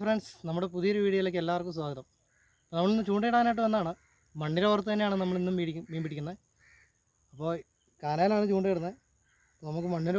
Friends നമ്മുടെ പുതിയൊരു വീഡിയോയിലേക്ക് എല്ലാവർക്കും സ്വാഗതം. നമ്മളിന്ന് ചൂണ്ടയിടാനായിട്ട് വന്നതാണ്. മണ്ണിര ഓർത്ത് തന്നെയാണ് നമ്മളിന്നും മീൻ പിടിക്കുന്നത്. അപ്പോൾ കാനാലാണ് ചൂണ്ടയിടുന്നത്. നമുക്ക് മണ്ണിര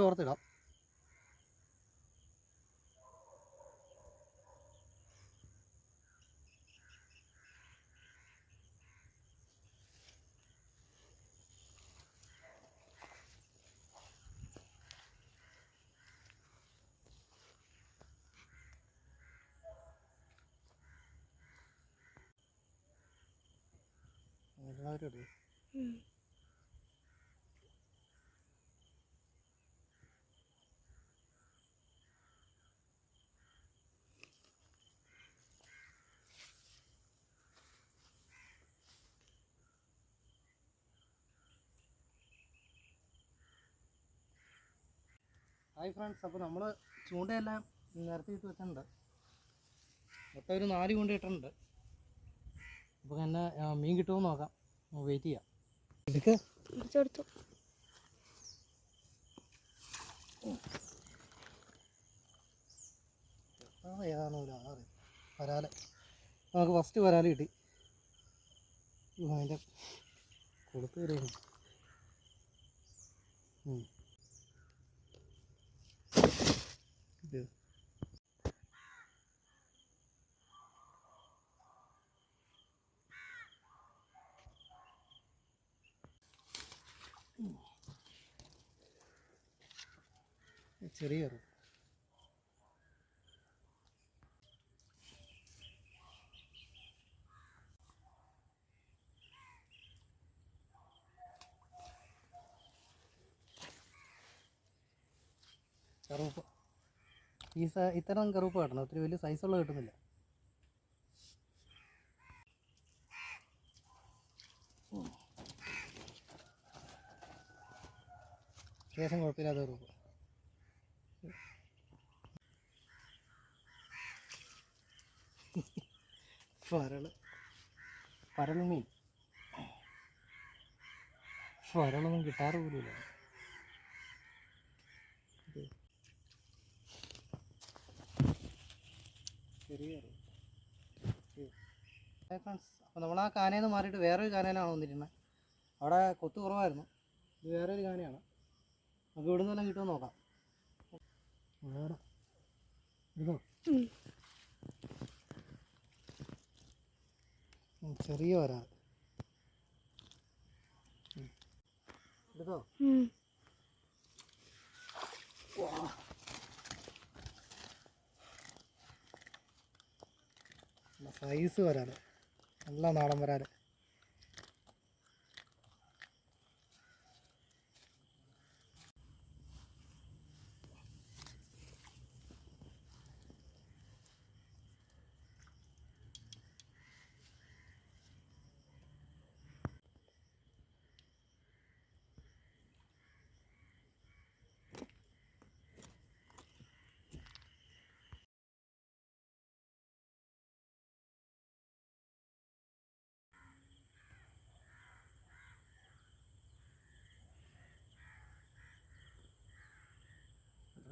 എല്ലാവരും ഹായ് ഫ്രണ്ട്സ് അപ്പോൾ നമ്മൾ ചൂണ്ടയെല്ലാം നിരത്തിയിട്ട് വെച്ചിട്ടുണ്ട്. മൊത്തം ഒരു നാല് ചൂണ്ട ഇട്ടിട്ടുണ്ട് അപ്പോൾ തന്നെ ആ, മീൻ കിട്ടുമെന്ന് നോക്കാം. വെയിറ്റ് ചെയ്യാം എടുക്ക്. പിടിച്ചെടുത്തു ആ, ഏതാണോ ഒരു വരാല. നമുക്ക് ഫസ്റ്റ് വരാൽ കിട്ടി. അതിന്റെ കൊടുത്ത് തരുന്നു ഇത് ചെറിയ കറി കറുപ്പ്. ഈ സ ഇത്തരം കറുപ്പ് കിട്ടണം. ഒത്തിരി വലിയ സൈസുള്ള കിട്ടുന്നില്ല. ശേഷം കുഴപ്പമില്ലാത്ത കറുപ്പ്. പരൾ പരൾ മീൻ ഫരളൊന്നും കിട്ടാറ് പോലുമില്ല. ചെറിയ ഫ്രണ്ട്സ് അപ്പോൾ നമ്മൾ ആ കാനയിൽ നിന്ന് മാറിയിട്ട് വേറൊരു കാനയിലാണ് വന്നിരുന്നത് അവിടെ കൊത്തു കുറവായിരുന്നു. ഇത് വേറൊരു കാനയാണ്. നമുക്ക് ഇവിടുന്ന് വല്ലതും കിട്ടുമെന്ന് നോക്കാം. വേറെ. ഇതോ. ചെറിയ ഒരാൾ എടുത്തോ. സൈസ് വരാൻ നല്ല നാടൻ വരാൽ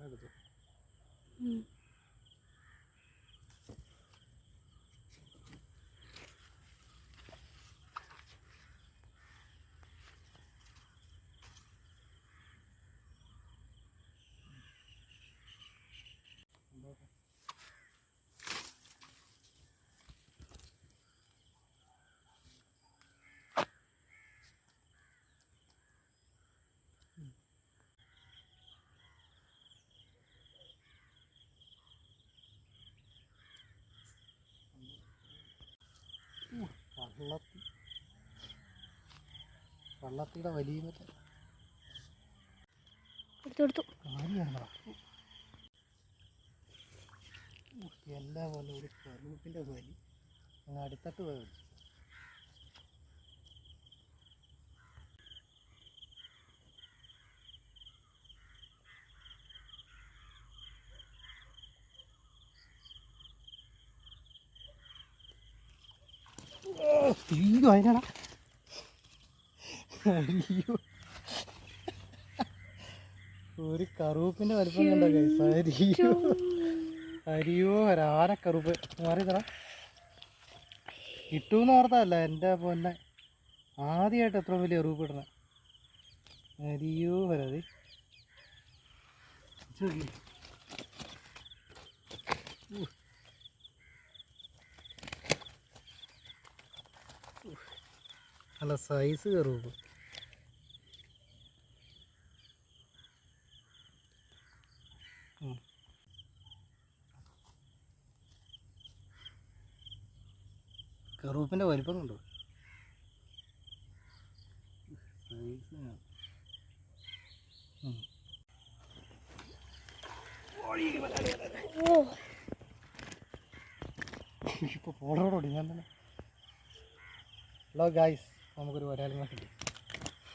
എടുത്തു ഉം. വള്ളത്തി വള്ളത്തിയുടെ വലിയ മറ്റേ എല്ലാ പോലെ ഒരു കറുപ്പിന്റെ വലി. അങ്ങ് അടുത്തട്ട് പോയി. അയ്യോ അതിനാടാ. അയ്യോ. ഒരു കറുപ്പിന്റെ വലിപ്പം കണ്ടോ? അയ്യോ അരിയോ. ഒരാര കറുപ്പ്. മാറിയതടാ. കിട്ടൂന്ന് ഓർത്തല്ല എന്റെ പൊന്നെ. ആദ്യമായിട്ട് എത്ര വലിയ അറിവ് ഇടണ അരിയോ വരാതെ നല്ല സൈസ് കറുപ്പ് കറുപ്പിന്റെ വലിപ്പം കണ്ടോ? ഇപ്പോൾ പോളോടോടി ഞാൻ തന്നെ. ഹലോ ഗായ്സ് നമുക്കൊരു വരാലും കിട്ടി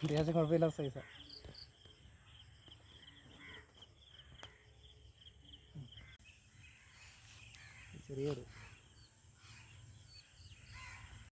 അത്യാവശ്യം കുഴപ്പമില്ലാത്ത സൈസാണ് ചെറിയൊരു